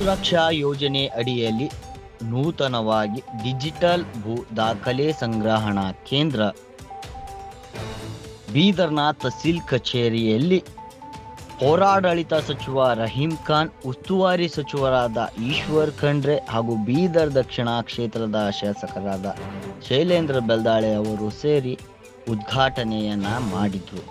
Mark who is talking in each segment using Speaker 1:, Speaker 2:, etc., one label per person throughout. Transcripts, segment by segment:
Speaker 1: ಸುರಕ್ಷಾ ಯೋಜನೆ ಅಡಿಯಲ್ಲಿ ನೂತನವಾಗಿ ಡಿಜಿಟಲ್ ಭೂ ದಾಖಲೆ ಸಂಗ್ರಹಣಾ ಕೇಂದ್ರ. ಬೀದರ್ನ ತಹಸೀಲ್ ಕಚೇರಿಯಲ್ಲಿ ಪೌರಾಡಳಿತ ಸಚಿವ ರಹೀಂ ಖಾನ್, ಉಸ್ತುವಾರಿ ಸಚಿವರಾದ ಈಶ್ವರ್ ಖಂಡ್ರೆ ಹಾಗೂ ಬೀದರ್ ದಕ್ಷಿಣ ಕ್ಷೇತ್ರದ ಶಾಸಕರಾದ ಶೈಲೇಂದ್ರ ಬೆಲ್ದಾಳೆ ಅವರು ಸೇರಿ ಉದ್ಘಾಟನೆಯನ್ನ ಮಾಡಿದ್ರು.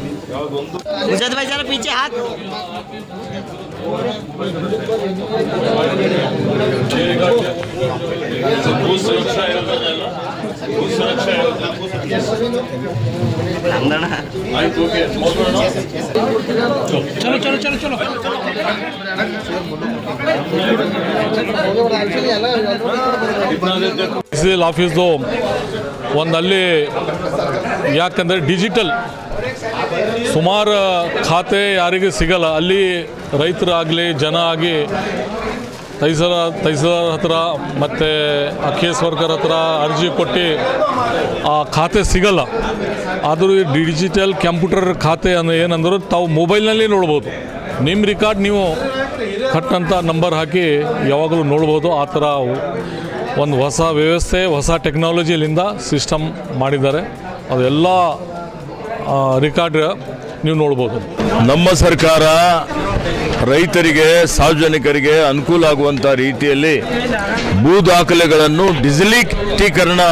Speaker 1: गुजरात भाई जरा पीछे हाथ।
Speaker 2: सुरक्षा ಚಲೋ ಚಲೋ ಚಲೋ ಹೋಗೋಣ
Speaker 3: ತಹಸೀಲ್ ಆಫೀಸ್ದು ಒಂದಲ್ಲಿ ಯಾಕಂದರೆ ಡಿಜಿಟಲ್ ಸುಮಾರು ಖಾತೆ ಯಾರಿಗೆ ಸಿಗಲ್ಲ ಅಲ್ಲಿ ರೈತರಾಗಲಿ ಜನ ಆಗಿ ತಹಸೀಲ ತಹಸೀಲ್ದಾರ್ ಹತ್ರ ಮತ್ತು ಕೇಸ್ ವರ್ಕರ್ ಹತ್ರ ಅರ್ಜಿ ಕೊಟ್ಟು ಆ ಖಾತೆ ಸಿಗಲ್ಲ. ಆದರೂ ಈ ಡಿಜಿಟಲ್ ಕಂಪ್ಯೂಟರ್ ಖಾತೆ ಅಂದರೆ ಏನಂದ್ರೆ ತಾವು ಮೊಬೈಲ್ನಲ್ಲಿ ನೋಡ್ಬೋದು. ನಿಮ್ಮ ರಿಕಾರ್ಡ್ ನೀವು ಕಟ್ಟಂಥ ನಂಬರ್ ಹಾಕಿ ಯಾವಾಗಲೂ ನೋಡ್ಬೋದು. ಆ ಥರ ಒಂದು ಹೊಸ ವ್ಯವಸ್ಥೆ, ಹೊಸ ಟೆಕ್ನಾಲಜಿಲಿಂದ ಸಿಸ್ಟಮ್ ಮಾಡಿದ್ದಾರೆ. ಅದೆಲ್ಲ ರಿಕಾರ್ಡ್ ನೀವು ನೋಡ್ಬೋದು.
Speaker 2: ನಮ್ಮ ಸರ್ಕಾರ ರೈತರಿಗೆ, ಸಾರ್ವಜನಿಕರಿಗೆ ಅನುಕೂಲ ಆಗುವಂಥ ರೀತಿಯಲ್ಲಿ ಭೂ ದಾಖಲೆಗಳನ್ನು ಡಿಜಿಟಲೀಕರಣ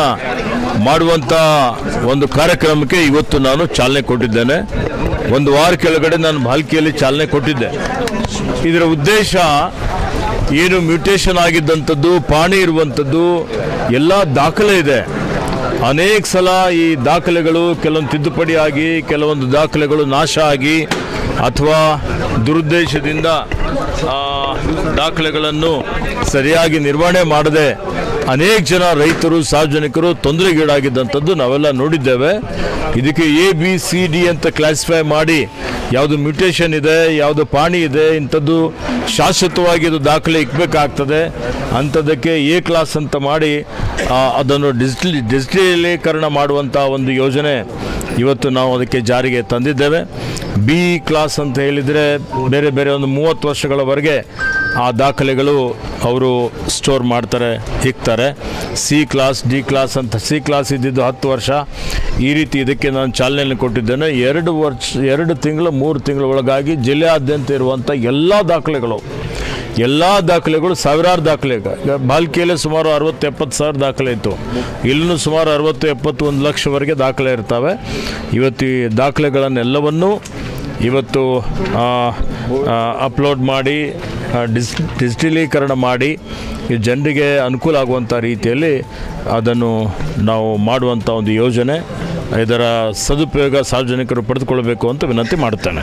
Speaker 2: ಮಾಡುವಂಥ ಒಂದು ಕಾರ್ಯಕ್ರಮಕ್ಕೆ ಇವತ್ತು ನಾನು ಚಾಲನೆ ಕೊಟ್ಟಿದ್ದೇನೆ. ಒಂದು ವಾರ ಕೆಳಗಡೆ ನಾನು ಭಾಲ್ಕಿಯಲ್ಲಿ ಚಾಲನೆ ಕೊಟ್ಟಿದ್ದೆ. ಇದರ ಉದ್ದೇಶ ಏನು ಮ್ಯೂಟೇಷನ್ ಆಗಿದ್ದಂಥದ್ದು, ಪಾಣಿ ಇರುವಂಥದ್ದು, ಎಲ್ಲ ದಾಖಲೆ ಇದೆ. ಅನೇಕ ಸಲ ಈ ದಾಖಲೆಗಳು ಕೆಲವೊಂದು ತಿದ್ದುಪಡಿ ಆಗಿ ಕೆಲವೊಂದು ದಾಖಲೆಗಳು ನಾಶ ಆಗಿ ಅಥವಾ ದುರುದ್ದೇಶದಿಂದ ದಾಖಲೆಗಳನ್ನು ಸರಿಯಾಗಿ ನಿರ್ವಹಣೆ ಮಾಡದೆ ಅನೇಕ ಜನ ರೈತರು, ಸಾರ್ವಜನಿಕರು ತೊಂದರೆಗೀಡಾಗಿದ್ದಂಥದ್ದು ನಾವೆಲ್ಲ ನೋಡಿದ್ದೇವೆ. ಇದಕ್ಕೆ ಎ, ಬಿ, ಸಿ, ಡಿ ಅಂತ ಕ್ಲಾಸಿಫೈ ಮಾಡಿ ಯಾವುದು ಮ್ಯೂಟೇಷನ್ ಇದೆ, ಯಾವುದು ಪಾಣಿ ಇದೆ, ಇಂಥದ್ದು ಶಾಶ್ವತವಾಗಿ ಇದು ದಾಖಲೆ ಇಕ್ಬೇಕಾಗ್ತದೆ. ಅಂಥದ್ದಕ್ಕೆ ಎ ಕ್ಲಾಸ್ ಅಂತ ಮಾಡಿ ಅದನ್ನು ಡಿಜಿಟಲ್, ಡಿಜಿಟಲೀಕರಣ ಮಾಡುವಂಥ ಒಂದು ಯೋಜನೆ ಇವತ್ತು ನಾವು ಅದಕ್ಕೆ ಜಾರಿಗೆ ತಂದಿದ್ದೇವೆ. ಬಿ ಕ್ಲಾಸ್ ಅಂತ ಹೇಳಿದರೆ ಬೇರೆ ಬೇರೆ ಒಂದು ಮೂವತ್ತು ವರ್ಷಗಳವರೆಗೆ ಆ ದಾಖಲೆಗಳು ಅವರು ಸ್ಟೋರ್ ಮಾಡ್ತಾರೆ, ಇಕ್ತಾರೆ. ಸಿ ಕ್ಲಾಸ್, ಡಿ ಕ್ಲಾಸ್ ಅಂತ, ಸಿ ಕ್ಲಾಸ್ ಇದ್ದಿದ್ದು ಹತ್ತು ವರ್ಷ. ಈ ರೀತಿ ಇದಕ್ಕೆ ನಾನು ಚಾಲನೆಯನ್ನು ಕೊಟ್ಟಿದ್ದೇನೆ. ಎರಡು ವರ್ಷ, ಎರಡು ತಿಂಗಳು, ಮೂರು ತಿಂಗಳ ಒಳಗಾಗಿ ಜಿಲ್ಲೆಯಾದ್ಯಂತ ಇರುವಂಥ ಎಲ್ಲ ದಾಖಲೆಗಳು ಎಲ್ಲ ದಾಖಲೆಗಳು ಸಾವಿರಾರು ದಾಖಲೆ ಬಾಲ್ಕಿಯಲ್ಲಿ ಸುಮಾರು ಅರವತ್ತು ಎಪ್ಪತ್ತು ಸಾವಿರ ದಾಖಲೆ ಇತ್ತು. ಇಲ್ಲೂ ಸುಮಾರು ಅರವತ್ತು ಎಪ್ಪತ್ತು ಒಂದು ಲಕ್ಷವರೆಗೆ ದಾಖಲೆ ಇರ್ತವೆ. ಇವತ್ತು ಈ ದಾಖಲೆಗಳನ್ನೆಲ್ಲವನ್ನೂ ಇವತ್ತು ಅಪ್ಲೋಡ್ ಮಾಡಿ ಡಿಸ್ ಡಿಜಿಟಲೀಕರಣ ಮಾಡಿ, ಈ ಜನರಿಗೆ ಅನುಕೂಲ ಆಗುವಂಥ ರೀತಿಯಲ್ಲಿ ಅದನ್ನು ನಾವು ಮಾಡುವಂಥ ಒಂದು ಯೋಜನೆ ಇದರ ಸದುಪಯೋಗ ಸಾರ್ವಜನಿಕರು ಪಡೆದುಕೊಳ್ಬೇಕು ಅಂತ ವಿನಂತಿ ಮಾಡುತ್ತೇನೆ.